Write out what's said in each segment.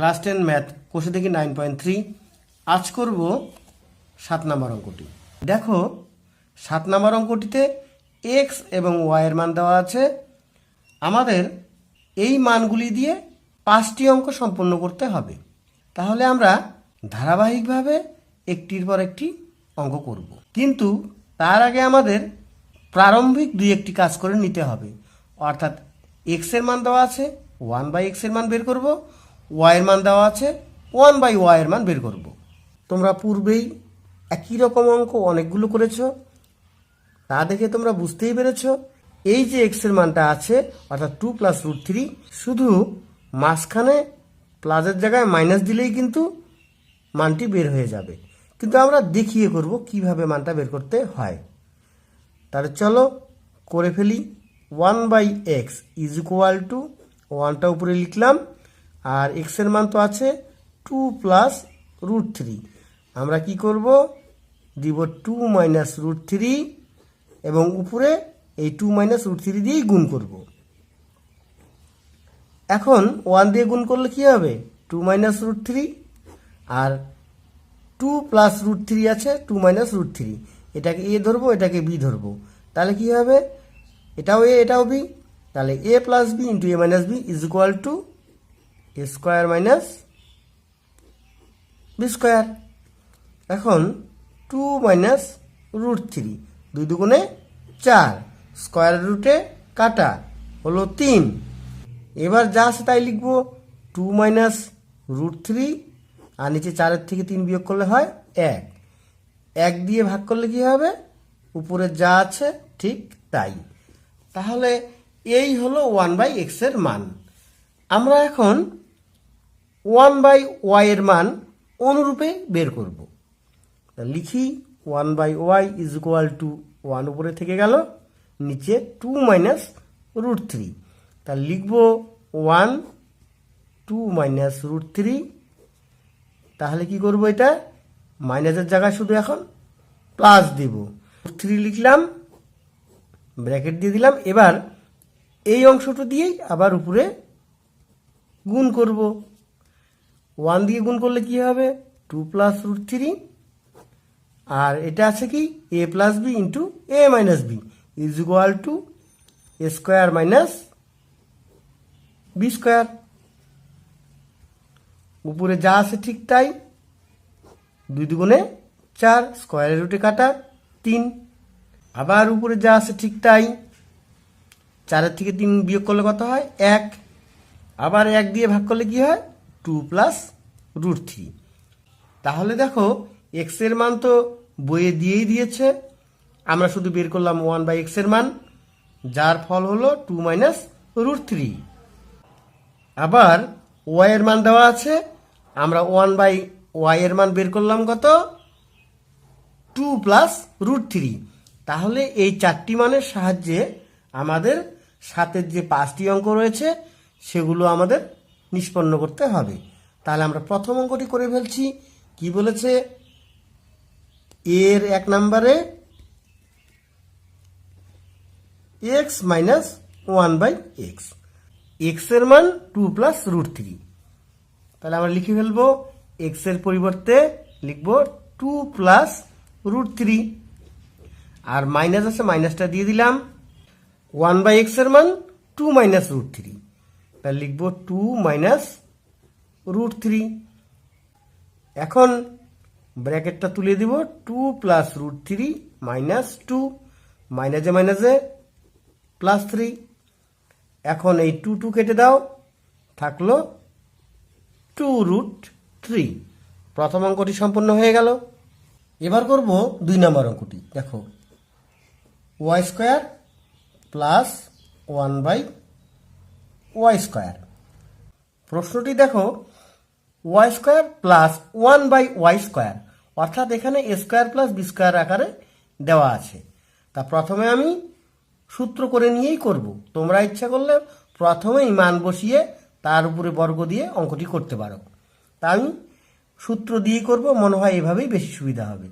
Class ten math, কোষে দেখি nine point three আজ করব সাত নাম্বার অঙ্কটি। দেখো, সাত নাম্বার অঙ্কটিতে এক্স এবং ওয়াইয়ের মান দেওয়া আছে। আমাদের এই মানগুলি দিয়ে পাঁচটি অঙ্ক সম্পন্ন করতে হবে। তাহলে আমরা ধারাবাহিকভাবে একটির পর একটি অঙ্ক করব। কিন্তু তার আগে আমাদের প্রারম্ভিক দুই একটি কাজ করে নিতে হবে। অর্থাৎ এক্সের মান দেওয়া আছে ওয়ান বাই এক্সের মান বের করব। ওয়াই এর মান দেওয়া আছে ওয়ান বাই ওয়াই এর মান বের করব। তোমরা পূর্বেই একই রকম অঙ্ক অনেকগুলো করেছ। তা দেখে তোমরা বুঝতেই পেরেছ। এই যে এক্সের মানটা আছে, অর্থাৎ টু প্লাস রুট থ্রি শুধু মাঝখানে প্লাসের জায়গায় মাইনাস দিলেই কিন্তু মানটি বের হয়ে যাবে। কিন্তু আমরা দেখিয়ে করব কীভাবে মানটা বের করতে হয়। তাহলে চলো করে ফেলি। One by x is equal to ওয়ানটা উপরে লিখলাম। আর এক্সের মান তো আছে টু প্লাস রুট থ্রি আমরা কি করব? দিব টু মাইনাস রুট থ্রি এবং উপরে এই টু মাইনাস রুট থ্রি দিয়েই গুণ করব। এখন ওয়ান দিয়ে গুণ করলে কি হবে? টু মাইনাস রুট থ্রি আর টু প্লাস রুট থ্রি আছে টু মাইনাস রুট থ্রি এটাকে এ ধরবো, এটাকে বি ধরবো। তাহলে কি হবে? এটাও এ এটাও বি তাহলে A plus B into A minus B is equal to A square minus B square? এখন টু মাইনাস রুট থ্রি, দুই দুগুণে চার, স্কোয়ার রুটে কাটা, হলো তিন। এবার যা আছে তাই লিখব, টু মাইনাস রুট থ্রি, আর নিচে চারের থেকে তিন বিয়োগ করলে হয় এক। এক দিয়ে ভাগ করলে কি হবে? উপরে যা আছে ঠিক তাই। তাহলে এই হলো ওয়ান বাই এক্সের মান। আমরা এখন ওয়ান বাই ওয়াই এর মান অনুরূপে বের করব। লিখি, one by y is equal to one উপরে থেকে গেল, নিচে টু মাইনাস রুট থ্রি। তা লিখব one, two minus root three. তাহলে কি করব এটা? মাইনাসের জায়গায় শুধু এখন প্লাস দিব। থ্রি লিখলাম, ব্র্যাকেট দিয়ে দিলাম, এবার এই অংশটা দিয়েই আবার উপরে গুণ করব। ওয়ান দিয়ে গুণ করলে কি হবে? টু প্লাস রুট থ্রি আর এটা আছে কি? A plus B into A minus B is equal to A square minus B square উপরে যা আছে ঠিক তাই। দুই দুগুণে চার স্কোয়ারের রুটে কাটা তিন। আবার উপরে যা আছে ঠিক তাই। চারের থেকে তিন বিয়োগ করলে কত হয়? এক। আবার এক দিয়ে ভাগ করলে কি হয়? টু প্লাস রুট থ্রি তাহলে দেখো এক্সের মান তো বইয়ে দিয়েই দিয়েছে। আমরা শুধু বের করলাম ওয়ান বাই এক্সের মান, যার ফল হলো টু মাইনাস রুট থ্রি আবার ওয়াই এর মান দেওয়া আছে, আমরা ওয়ান বাই ওয়াই এর মান বের করলাম কত? টু প্লাস রুট থ্রি তাহলে এই চারটি মানের সাহায্যে আমাদের সাতের যে পাঁচটি অঙ্ক রয়েছে, সেগুলো আমাদের নিষ্পন্ন করতে হবে। তাহলে আমরা প্রথম অঙ্কটি করে ফেলছি। কি বলেছে? এর এক নম্বরে x minus one by x এক্সের মান টু প্লাস রুট থ্রি তাহলে আমরা লিখে ফেলব এক্সের পরিবর্তে লিখব টু প্লাস রুট থ্রি আর মাইনাস আছে মাইনাসটা দিয়ে দিলাম। ওয়ান বাই এক্সের মান টু মাইনাস রুট থ্রি তাহলে লিখব টু মাইনাস রুট থ্রি এখন ব্র্যাকেটটা তুলে দিব two plus root three minus two মাইনাসে মাইনাসে প্লাস থ্রি এখন এই টু টু কেটে দাও, থাকল টু রুট থ্রি প্রথম অঙ্কটি সম্পন্ন হয়ে গেল। এবার করব দুই নম্বর অঙ্কটি, দেখো। Y square plus one by y square প্রশ্নটি দেখো y square plus one by y square অর্থাৎ এখানে স্কোয়ার প্লাস বি স্কোয়ার আকারে দেওয়া আছে। তা প্রথমে আমি সূত্র করে নিয়েই করব। তোমরা ইচ্ছা করলে প্রথমেই মান বসিয়ে তার উপরে বর্গ দিয়ে অঙ্কটি করতে পারো। তা আমি সূত্র দিয়েই করব, মনে হয় এভাবেই বেশি সুবিধা হবে।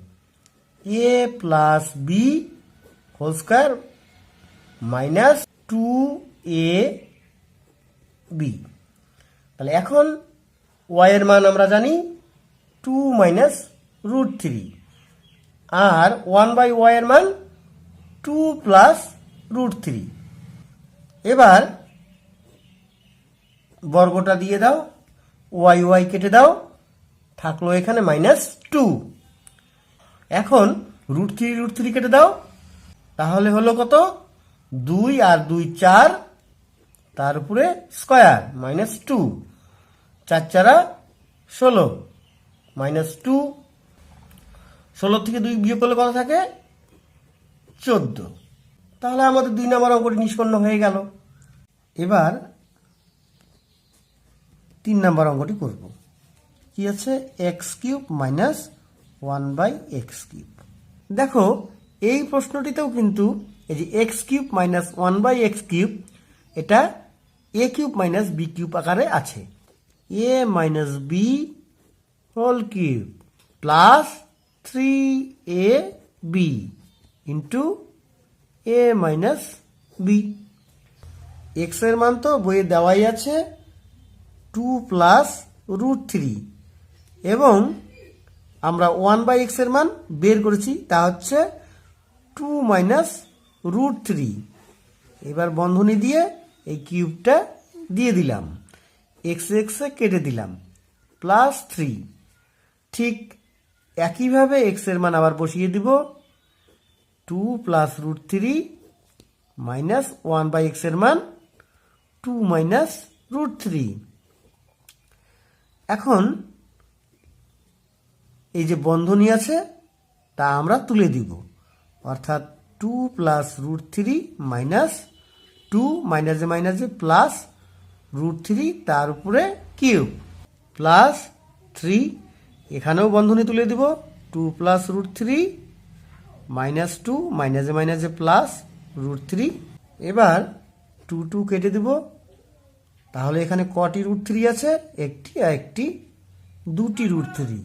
A plus B whole square minus two A B তাহলে এখন ওয়াই এর মান আমরা জানি টু মাইনাস রুট থ্রি আর ওয়ান বাই ওয়াই এর মান টু প্লাস রুট থ্রি এবার বর্গটা দিয়ে দাও ওয়াই ওয়াই কেটে দাও, থাকল এখানে মাইনাস টু এখন রুট থ্রি রুট থ্রি কেটে দাও, তাহলে হলো কত? দুই আর দুই চার তার উপরে স্কয়ার মাইনাস টু চার চারা ষোলো মাইনাস টু ষোলো থেকে দুই বিয়োগ করলে কত থাকে? চোদ্দ। তাহলে আমাদের দুই নম্বর অঙ্কটি নিষ্পন্ন হয়ে গেল। এবার তিন নম্বর অঙ্কটি করব। কি আছে? X cube minus one by x cube দেখো, এই প্রশ্নটিতেও কিন্তু এই যে x cube minus one by x cube এটা A cube minus B cube আকারে আছে। A minus B whole cube plus three A B into A minus B এক্সের মান তো বইয়ে দেওয়াই আছে টু প্লাস রুট থ্রি এবং আমরা ওয়ান বাই এক্সের মান বের করেছি, তা হচ্ছে টু মাইনাস রুট থ্রি এবার বন্ধনী দিয়ে এই কিউবটা দিয়ে দিলাম। এক্স এক্সে কেটে দিলাম। প্লাস থ্রি ঠিক একইভাবে এক্সের মান আবার বসিয়ে দিব। Two plus root three minus one by এক্সের মান টু মাইনাস রুট থ্রি এখন এই যে বন্ধনী আছে, তা আমরা তুলে দিব। অর্থাৎ two plus root three minus two মাইনাসে মাইনাসে প্লাস রুট থ্রি তার উপরে কিউব প্লাস থ্রি এখানেও বন্ধনী তুলে দিব two plus root three minus two মাইনাসে মাইনাসে প্লাস রুট থ্রি এবার টু টু কেটে দেব, তাহলে এখানে কটি রুট থ্রি আছে? একটি আর একটি দুটি root three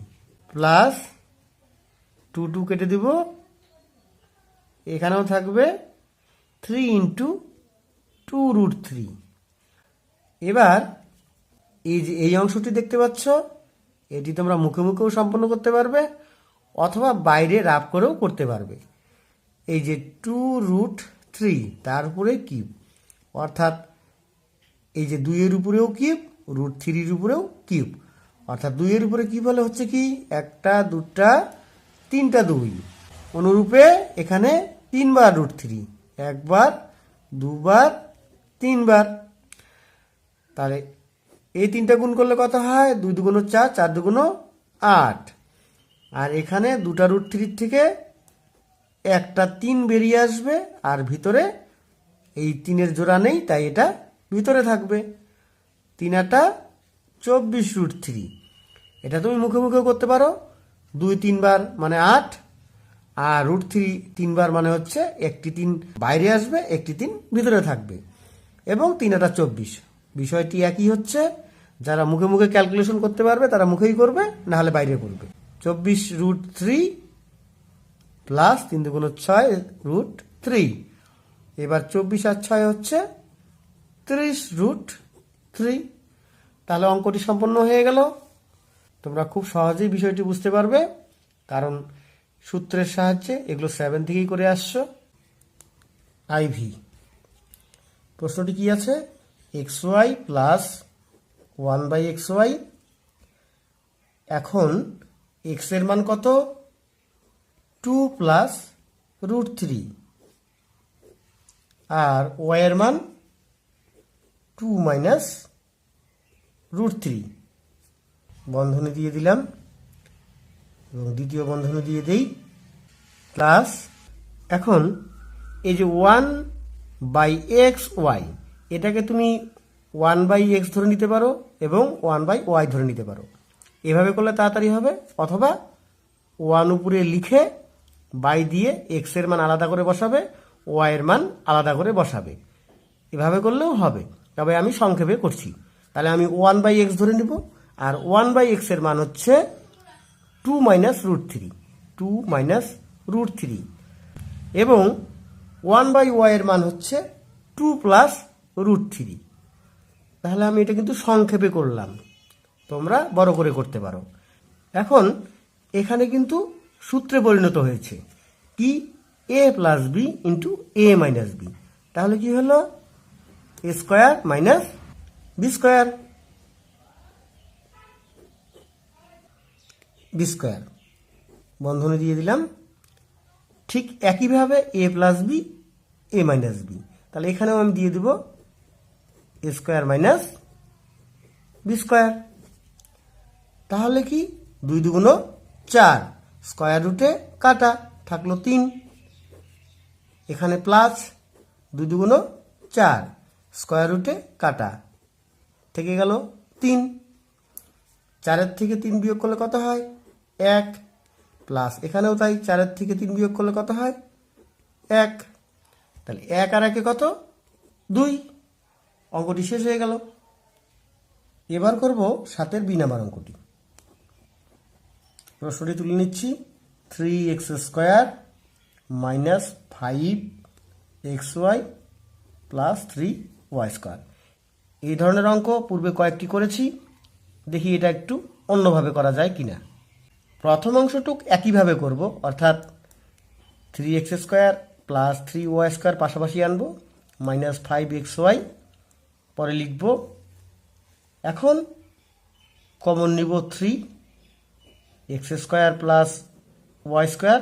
plus two two কেটে দেব, এখানেও থাকবে three into two root three এবার এই যে, এই অংশটি দেখতে পাচ্ছ, এটি তোমরা মুখে মুখেও সম্পন্ন করতে পারবে, অথবা বাইরে রাফ করেও করতে পারবে। এই যে টু রুট থ্রি তার উপরে কিউব অর্থাৎ এই যে দুইয়ের উপরেও কিউব রুট থ্রির উপরেও কিউব অর্থাৎ দুইয়ের উপরে কি বলে হচ্ছে কি? একটা, দুটা, তিনটা দুই। অনুরূপে এখানে তিনবার রুট থ্রি একবার, দুবার তিনবার। তাহলে এই তিনটা গুণ করলে কত হয়? দুই দুগুণ চার চার দুগুণ আট। আর এখানে দুটা রুট থ্রির থেকে একটা তিন বেরিয়ে আসবে আর ভিতরে এই তিনের জোড়া নেই, তাই এটা ভিতরে থাকবে। তিন আটা চব্বিশ রুট থ্রি এটা তুমি মুখে মুখেও করতে পারো। দুই তিনবার মানে আট। আর রুট থ্রি তিনবার মানে হচ্ছে একটি তিন বাইরে আসবে, একটি তিন ভিতরে থাকবে। এবং তিন আটা চব্বিশ। বিষয়টি একই হচ্ছে, যারা মুখে মুখে ক্যালকুলেশন করতে পারবে, তারা মুখেই করবে, না হলে বাইরে করবে। চব্বিশ রুট থ্রি প্লাস তিন দুগুণ ছয় রুট থ্রি এবার চব্বিশ আর ছয় হচ্ছে ত্রিশ রুট থ্রি তাহলে অঙ্কটি সম্পন্ন হয়ে গেল। তোমরা খুব সহজেই বিষয়টি বুঝতে পারবে, কারণ সূত্রের সাহায্যে এগুলো সেভেন থেকেই করে আসছো। আইভি প্রশ্নটি কি আছে? X y plus one by x y এখন এক্সের মান কত? টু প্লাস রুট থ্রি আর ওয়াই এর মান টু মাইনাস রুট থ্রি বন্ধনী দিয়ে দিলাম। এবং দ্বিতীয় বন্ধনী দিয়ে দেই। প্লাস এখন এই যে ওয়ান বাই এক্স ওয়াই। এটাকে তুমি ওয়ান বাই এক্স ধরে নিতে পারো এবং ওয়ান বাই ওয়াই ধরে নিতে পারো। এভাবে করলে তাড়াতাড়ি হবে। অথবা ওয়ান উপরে লিখে বাই দিয়ে এক্সের মান আলাদা করে বসাবে, ওয়াই এর মান আলাদা করে বসাবে। এভাবে করলেও হবে। তবে আমি সংক্ষেপে করছি। তাহলে আমি ওয়ান বাই এক্স ধরে নিব। আর ওয়ান বাই এক্সের মান হচ্ছে two minus root three. Two minus root three. এবং ওয়ান বাই ওয়াইয়ের মান হচ্ছে টু প্লাস রুট থ্রি। তাহলে আমি এটা কিন্তু সংক্ষেপে করলাম। তোমরা বড় করে করতে পারো। এখন এখানে কিন্তু সূত্রে পরিণত হয়েছে কি A plus B into A minus B তাহলে কি হলো? A square minus B square B square বন্ধনে দিয়ে দিলাম। ঠিক একইভাবে A plus B A minus B তাহলে এখানেও আমি দিয়ে দিব A square minus B square তাহলে কি? দুই দুগুণ চার। স্কোয়ার রুটে কাটা, থাকল তিন। এখানে প্লাস দুই দুগুণ চার। স্কোয়ার রুটে কাটা, থেকে গেল তিন। চারের থেকে তিন বিয়োগ করলে কত হয়? এক। প্লাস এখানেও তাই চারের থেকে তিন বিয়োগ করলে কত হয়? এক। তাহলে এক আর একে কত? দুই। অঙ্কটি শেষ হয়ে গেল। এবার করব সাতের বি নাম্বার অঙ্কটি। প্রশ্নটি তুলে নিচ্ছি। Three x square minus five x y plus three y square. এই ধরনের অঙ্ক পূর্বে কয়েকটি করেছি। দেখি এটা একটু অন্যভাবে করা যায় কিনা। প্রথম অংশটুক একইভাবে করব, অর্থাৎ three x square plus three y square পাশাপাশি আনব মাইনাস ফাইভ এক্স ওয়াই পরে লিখব, এখন কমন নিব three x square plus y square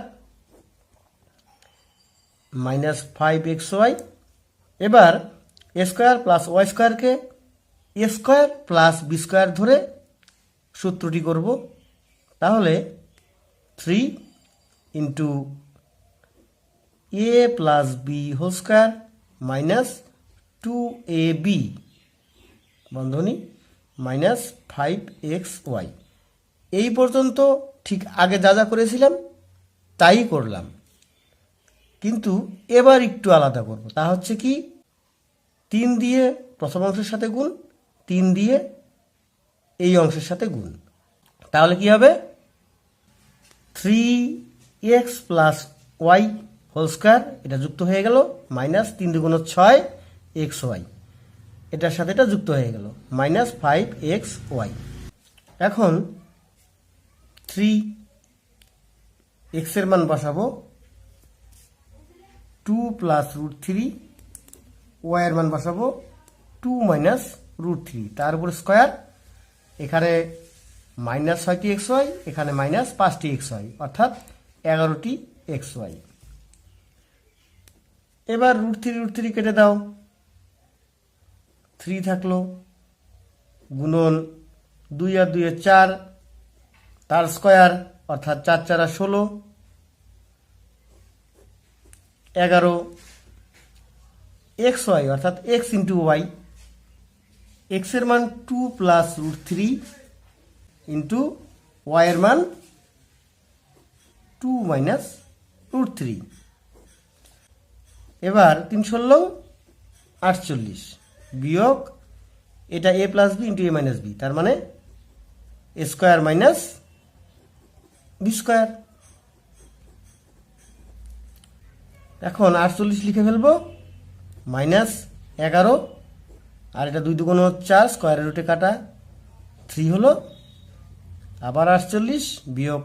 minus five x y এবার স্কোয়ার প্লাস ওয়াই স্কোয়ারকে স্কোয়ার প্লাস বি স্কোয়ার ধরে সূত্রটি করব। তাহলে three into A plus B whole square minus two A B বন্ধনী মাইনাস ফাইভ এক্স ওয়াই এই পর্যন্ত ঠিক আগে যা যা করেছিলাম, তাই করলাম। কিন্তু এবার একটু আলাদা করব। তা হচ্ছে কি, তিন দিয়ে প্রথম অংশের সাথে গুণ, তিন দিয়ে এই অংশের সাথে গুণ। তাহলে কি হবে? Three x plus y whole square এটা যুক্ত হয়ে গেল মাইনাস তিন দুগুণ ছয় এক্স ওয়াই এটার সাথে এটা যুক্ত হয়ে গেল মাইনাস ফাইভ এক্স ওয়াই এখন থ্রি এক্সের মান বসাবো টু প্লাস রুট থ্রি ওয়াইয়ের মান বসাবো টু মাইনাস রুট থ্রি তার উপর স্কোয়ার এখানে মাইনাস ছয়টি এক্স ওয়াই এখানে মাইনাস পাঁচটি এক্স ওয়াই অর্থাৎ এগারোটি এক্স ওয়াই এবার রুট থ্রি রুট থ্রি কেটে দাও। থ্রি থাকল, গুণন দুই আর দুই চার, তার স্কোয়ার অর্থাৎ চার চারা ষোলো। এগারো এক্স ওয়াই অর্থাৎ এক্স ইন্টু ওয়াই এক্সের মান two plus root three into ওয়াইয়ের মান টু মাইনাস রুট থ্রি এবার তিন ষোলো আটচল্লিশ। বিয়োগ এটা A plus B into A minus B তার মানে A square minus B square এখন আটচল্লিশ লিখে ফেলব মাইনাস এগারো, আর এটা দুই দুগুণ চার স্কোয়ারের রুটে কাটা। থ্রি হলো আবার আটচল্লিশ বিয়োগ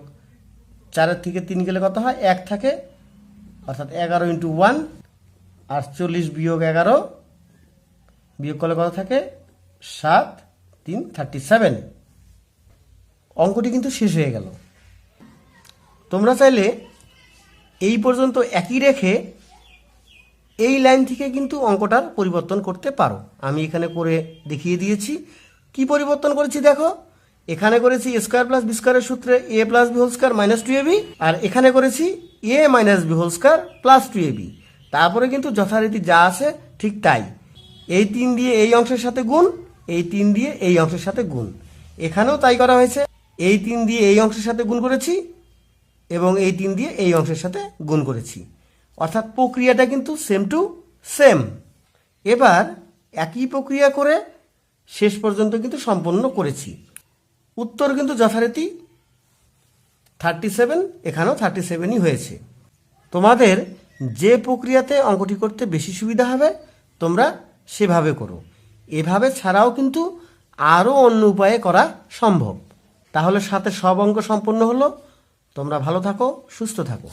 চারের থেকে তিন গেলে কত হয়? এক থাকে, অর্থাৎ এগারো ইন্টু ওয়ান আটচল্লিশ বিয়োগ এগারো বিয়োগ করলে কত থাকে? সাত, তিন থার্টি সেভেন অঙ্কটি কিন্তু শেষ হয়ে গেল। তোমরা চাইলে এই পর্যন্ত একই রেখে এই লাইন থেকে কিন্তু অঙ্কটার পরিবর্তন করতে পারো। আমি এখানে করে দেখিয়ে দিয়েছি। কি পরিবর্তন করেছি দেখো? এখানে করেছি স্কোয়ার প্লাস বি স্কোয়ারের সূত্রে A plus B whole square minus two A B আর এখানে করেছি A minus B whole square plus two A B তারপরে কিন্তু যথারীতি যা আছে ঠিক তাই। এই তিন দিয়ে এই অংশের সাথে গুণ, এই তিন দিয়ে এই অংশের সাথে গুণ। এখানেও তাই করা হয়েছে। এই তিন দিয়ে এই অংশের সাথে গুণ করেছি এবং এই তিন দিয়ে এই অংশের সাথে গুণ করেছি। অর্থাৎ প্রক্রিয়াটা কিন্তু সেম টু সেম এবার একই প্রক্রিয়া করে শেষ পর্যন্ত কিন্তু সম্পন্ন করেছি। উত্তর কিন্তু যথারীতি থার্টি সেভেন এখানেও থার্টি সেভেনই হয়েছে। তোমাদের যে প্রক্রিয়াতে অঙ্কটি করতে বেশি সুবিধা হবে, তোমরা সেভাবে করো। এভাবে ছাড়াও কিন্তু আরও অন্য উপায়ে করা সম্ভব। তাহলে সাথে সব অঙ্ক সম্পন্ন হলো। তোমরা ভালো থাকো, সুস্থ থাকো।